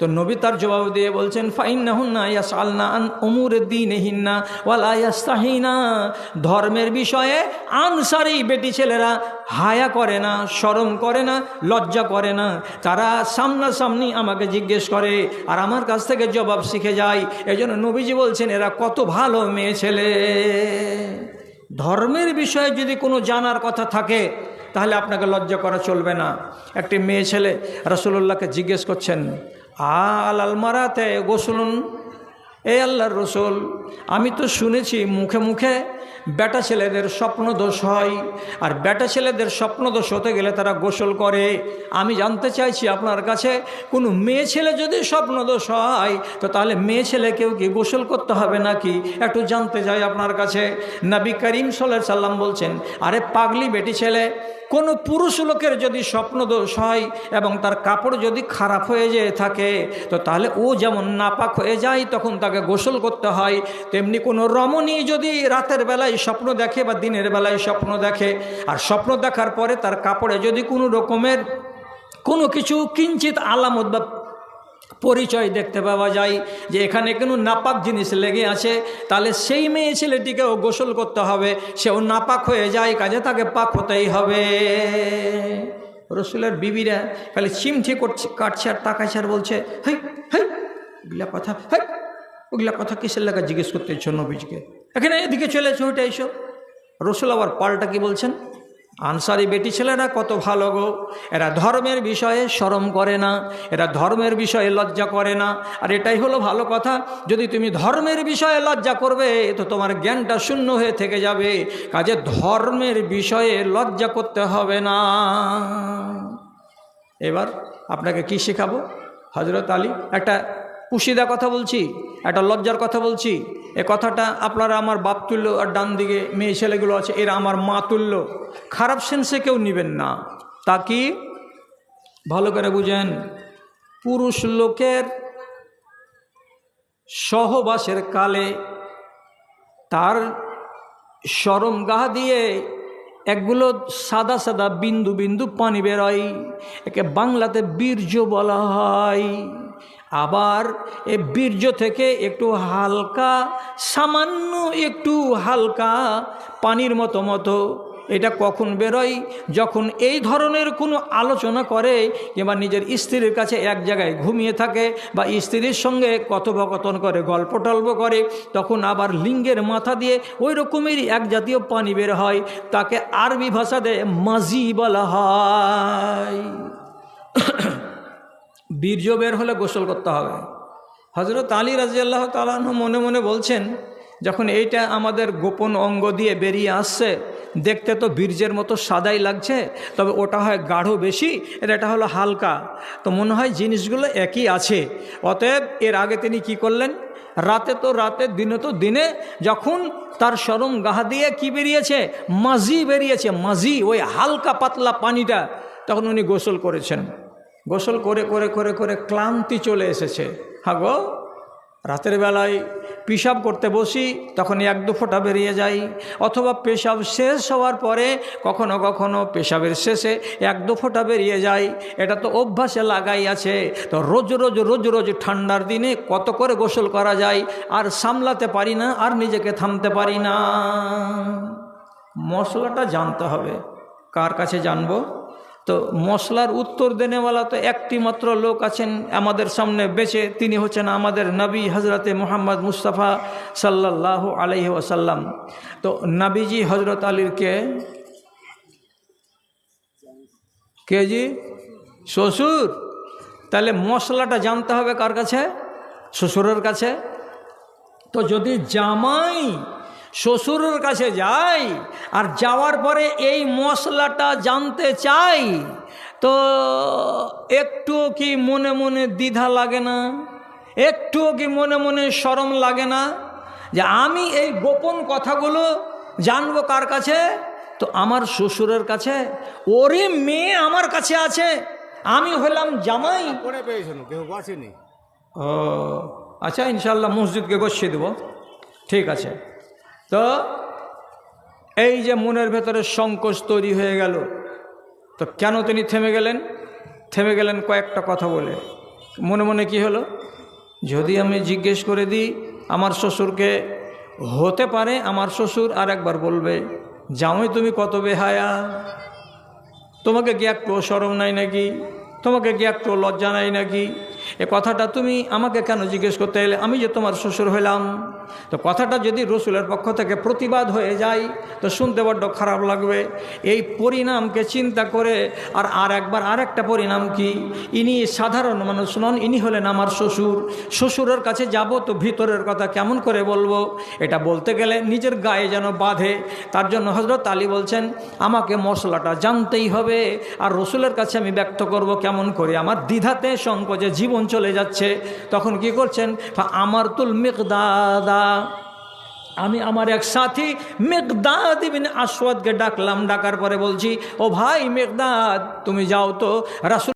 তো নবী তার জবাব দিয়ে বলছেন ফাইন না হুন্না ইয়াস আলনা আন অমুর দিন হিন্না ওয়ালা ইয়াস্তাহিনা। ধর্মের বিষয়ে আনসারি বেটি ছেলেরা হায়া করে না শরম করে না, লজ্জা করে না। তারা সামনাসামনি আমাকে জিজ্ঞেস করে, আর আমার কাছ থেকে জবাব শিখে যায় এই জন্য নবীজি বলছেন, এরা কত ভালো মেয়ে ছেলে। ধর্মের বিষয়ে যদি কোনো জানার কথা থাকে, তাহলে আপনাকে লজ্জা করা চলবে না। একটি মেয়ে ছেলে রসুল্লাহকে জিজ্ঞেস করছেন আল আলমারাতে গোসলুন এই আল্লাহর রসুল, আমি তো শুনেছি মুখে মুখে বেটা ছেলেদের স্বপ্ন দোষ হয়, আর বেটা ছেলেদের স্বপ্ন দোষ হতে গেলে তারা গোসল করে। আমি জানতে চাইছি আপনার কাছে, কোনো মেয়ে ছেলে যদি স্বপ্ন দোষ হয়, তো তাহলে মেয়ে ছেলেকেও কি গোসল করতে হবে নাকি? একটু জানতে চাই আপনার কাছে। নবী করিম সাল্লাহ সাল্লাম বলছেন, আরে পাগলি বেটি ছেলে, কোনো পুরুষ লোকের যদি স্বপ্ন দোষ হয় এবং তার কাপড় যদি খারাপ হয়ে যেয়ে থাকে, তো তাহলে ও যেমন নাপাক হয়ে যায়, তখন তাকে গোসল করতে হয়, তেমনি কোনো রমণী যদি রাতের বেলায় স্বপ্ন দেখে বা দিনের বেলায় স্বপ্ন দেখে, আর স্বপ্ন দেখার পরে তার কাপড়ে যদি কোনো রকমের কোনো কিছু কিঞ্চিত আলামত বা পরিচয় দেখতে পাওয়া যায় যে এখানে কোনো নাপাক জিনিস লেগে আছে, তাহলে সেই মেয়ে ছেলেটিকেও গোসল করতে হবে, সেও নাপাক হয়ে যায়, কাজে তাকে পাক হতেই হবে। রসুলের বিবিরা খালি চিমঠি করছে, কাটছে আর তাকাচ্ছে আর বলছে, হেই ওগুলা কথা হেই। ওগুলা কথা কিসের লাগা জিজ্ঞেস করতে ইচ্ছ নবীজকে? এখানে এদিকে চলে এসো, ওইটা এসো। রসুল আবার পাল্টা কি বলছেন? আনসারি বেটি ছেলেরা কত ভালো গো। এরা ধর্মের বিষয়ে শরম করে না, এরা ধর্মের বিষয়ে লজ্জা করে না। আর এটাই হলো ভালো কথা, যদি তুমি ধর্মের বিষয়ে লজ্জা করবে, তো তোমার জ্ঞানটা শূন্য হয়ে থেকে যাবে। কাজে ধর্মের বিষয়ে লজ্জা করতে হবে না। এবার আপনাকে কি শেখাবো? হজরত আলী, একটা পুশিদা কথা বলছি, একটা লজ্জার কথা বলছি। এ কথাটা আপনারা আমার বাপ তুল্য আর ডান দিকে মেয়ে ছেলেগুলো আছে, এরা আমার মা তুল্য। খারাপ সেন্সে কেউ নেবেন না। তা কি? ভালো করে বুঝেন। পুরুষ লোকের সহবাসের কালে তার সরম গাহ দিয়ে একগুলো সাদা সাদা বিন্দু বিন্দু পানি বেরোয়। একে বাংলাতে বীর্য বলা হয়। আবার এ বীর্য থেকে একটু হালকা, সামান্য একটু হালকা পানির মতো মতো এটা কখন বেরোয়? যখন এই ধরনের কোনো আলোচনা করে কিংবা নিজের স্ত্রীর কাছে এক জায়গায় ঘুমিয়ে থাকে বা স্ত্রীর সঙ্গে কথোপকথন করে, গল্প টল্প করে, তখন আবার লিঙ্গের মাথা দিয়ে ওই রকমেরই এক জাতীয় পানি বের হয়, তাকে আরবি ভাষাতে মাজি বলা হয়। বীর্য বের হলে গোসল করতে হবে। হজরত আলী রাজিয়াল্লাহ তালাহ মনে মনে বলছেন, যখন এইটা আমাদের গোপন অঙ্গ দিয়ে বেরিয়ে আসছে, দেখতে তো বীর্যের মতো সাদাই লাগছে, তবে ওটা হয় গাঢ় বেশি এর এটা হলো হালকা। তো মনে হয় জিনিসগুলো একই আছে। অতএব এর আগে তিনি কি করলেন? রাতে তো রাতে, দিনে তো দিনে, যখন তার সরম গাহা দিয়ে কি বেরিয়েছে? মাঝি বেরিয়েছে, মাঝি, ওই হালকা পাতলা পানিটা। তখন উনি গোসল করেছেন। গোসল করে করে করে করে ক্লান্তি চলে এসেছে। হ্যাঁ গো রাতের বেলায় পেশাব করতে বসি তখন এক দু ফোঁটা বেরিয়ে যাই। অথবা পেশাব শেষ হওয়ার পরে কখনো কখনো পেশাবের শেষে এক দু ফোঁটা বেরিয়ে যায় এটা তো অভ্যাসে লাগাই আছে। তো রোজ রোজ রোজ রোজ ঠান্ডার দিনে কত করে গোসল করা যায়, আর সামলাতে পারি না, আর নিজেকে থামতে পারি না। মশলাটা জানতে হবে। কার কাছে জানব? তো মশলার উত্তর দেনেওয়ালা তো একটি মাত্র লোক আছেন আমাদের সামনে বেঁচে, তিনি হচ্ছেন আমাদের নবী হজরতে মোহাম্মদ মুস্তাফা সাল্লাহ আলহি ওসাল্লাম তো নবীজি হজরত আলীর কে? কে জি? শ্বশুর। তাহলে মশলাটা জানতে হবে কার কাছে? শ্বশুরের কাছে। তো যদি জামাই শ্বশুরের কাছে যাই আর যাওয়ার পরে এই মশলাটা জানতে চাই তো একটুও কি মনে মনে দ্বিধা লাগে না? একটুও কি মনে মনে সরম লাগে না? যে আমি এই গোপন কথাগুলো জানব কার কাছে? তো আমার শ্বশুরের কাছে। ওরে মেয়ে আমার কাছে আছে। আমি হলাম জামাই। পরে পেয়েছেন কেউ বাঁচেনি। ও আচ্ছা ইনশাল্লাহ মসজিদকে গছিয়ে দেব। ঠিক আছে। তো এই যে মনের ভেতরে সংকোচ তৈরি হয়ে গেল, তো কেন তিনি থেমে গেলেন? থেমে গেলেন কয়েকটা কথা বলে। মনে মনে কি হলো? যদি আমি জিজ্ঞেস করে দিই, আমার শ্বশুরকে হতে পারে আমার শ্বশুর? আর একবার বলবে জামাই তুমি কত বেহায়া। তোমাকে কি একটু সরম নাই নাকি? তোমাকে কি একটু লজ্জা নাই নাকি? এ কথাটা তুমি আমাকে কেন জিজ্ঞেস করতে এলে? আমি যে তোমার শ্বশুর হইলাম। তো কথাটা যদি রসুলের পক্ষ থেকে প্রতিবাদ হয়ে যায়, তো শুনতে বড্ড খারাপ লাগবে। এই পরিণামকে চিন্তা করে আর আর একবার আর একটা পরিণাম কি? ইনি সাধারণ মানুষ নন, ইনি হলেন আমার শ্বশুর। শ্বশুরের কাছে যাব তো ভিতরের কথা কেমন করে বলব? এটা বলতে গেলে নিজের গায়ে যেন বাঁধে। তার জন্য হজরত আলী বলছেন, আমাকে মশলাটা জানতেই হবে। আর রসুলের কাছে আমি ব্যক্ত করব কেমন করে? আমার দ্বিধাতে সংকোচে জীবন চলে যাচ্ছে। তখন কি করছেন? আমার তুল মেঘদাদা আমি আমার এক সাথী মেঘদাদ ইবিন আসওয়াদকে ডাকলাম, ডাকার পরে বলছি, ও ভাই মেঘদাদ তুমি যাও তো, রাসুল